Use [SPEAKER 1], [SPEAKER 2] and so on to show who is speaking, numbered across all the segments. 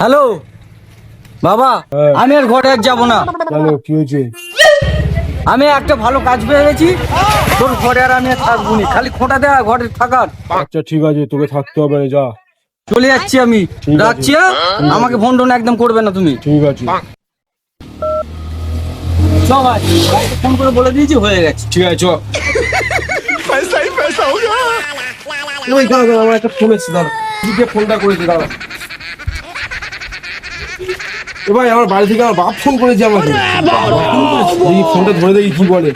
[SPEAKER 1] Hello? বাবা
[SPEAKER 2] হ্যাঁ।
[SPEAKER 1] আমি আর ঘরে আর যাব না।
[SPEAKER 2] কেন কি হয়েছে?
[SPEAKER 1] আমি একটা ভালো কাজ পেয়ে গেছি। তোর ঘরে আর আমি আর থাকব নি। খালি খোঁটা দেওয়া ঘরে থাকার।
[SPEAKER 2] আচ্ছা ঠিক আছে তোকে থাকতে হবে না যা।
[SPEAKER 1] চলে যাচ্ছি আমি।
[SPEAKER 2] ঠিক আছে।
[SPEAKER 1] রাখছি হ্যাঁ? আমাকে ফোন টোন একদম করবে না তুমি।
[SPEAKER 2] ঠিক আছে।
[SPEAKER 1] চ ভাই। ফোন করে বলে দিয়েছি হয়ে গেছে।
[SPEAKER 2] ঠিক আছে চ। ওই দাঁড়া দাঁড়া আমার একটা ফোন এসেছে দাঁড়া। দিকে ফোনটা করেছে দাঁড়া। এ ভাই আমার বাড়ি থেকে আমার বাপ ফোন করেছে আমাকে। এই ফোনটা ধরে দেখি কি বলে।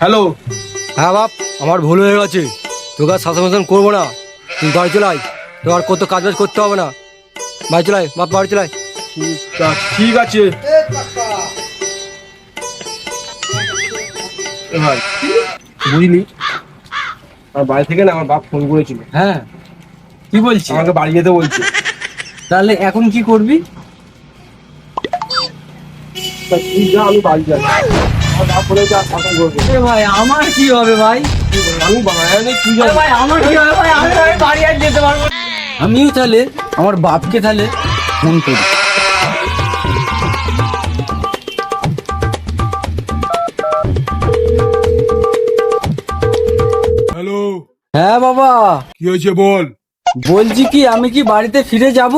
[SPEAKER 2] হ্যালো।
[SPEAKER 3] হ্যাঁ বাপ আমার ভুল হয়ে গেছে। তোকে আর শাসন শাসন করব না। তুই বাড়ি চলাই তোর আর কত কাজ বাজ করতে হবে না। বাড়ি চলাই বাপ বাড়ি চলাই
[SPEAKER 2] ঠিক আছে। এ ভাই বুঝলি? আমার বাড়ি থেকে না আমার বাপ ফোন করেছিল।
[SPEAKER 1] হ্যাঁ। কি বলছি?
[SPEAKER 2] আমাকে বাড়ি যেতে বলছে।
[SPEAKER 1] তাহলে এখন কি করবি?
[SPEAKER 2] তুই যা আমি বাড়ি যাই
[SPEAKER 1] ভাই আমার কি হবে ভাই?
[SPEAKER 2] আমি বাড়ি তুই যা।
[SPEAKER 1] আরে ভাই আমার কি হবে ভাই? আমি বাড়ি আর যেতে পারব আমিও তাহলে আমার বাপকে তাহলে ফোন করি।
[SPEAKER 2] হ্যালো
[SPEAKER 1] হ্যাঁ বাবা।
[SPEAKER 2] কি হয়েছে বল?
[SPEAKER 1] বলছি কি আমি কি বাড়িতে ফিরে যাব?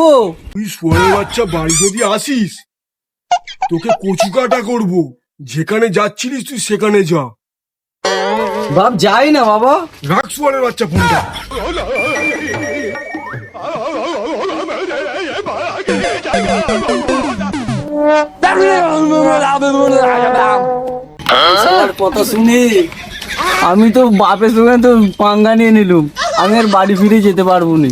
[SPEAKER 2] তুই সোয়ারের বাচ্চা বাড়ি যদি আসিস তোকে কচু কাটা করব। যেখানে যাচ্ছিলিস তুই সেখানে যা।
[SPEAKER 1] বাপ যাই না বাবা।
[SPEAKER 2] রাখ সোয়ারের বাচ্চা ফোনটা।
[SPEAKER 1] কথা শুনে। আমি তো বাপের সঙ্গে তো পাঙ্গা নিয়ে নিলুম। আমি আর বাড়ি ফিরে যেতে পারব না।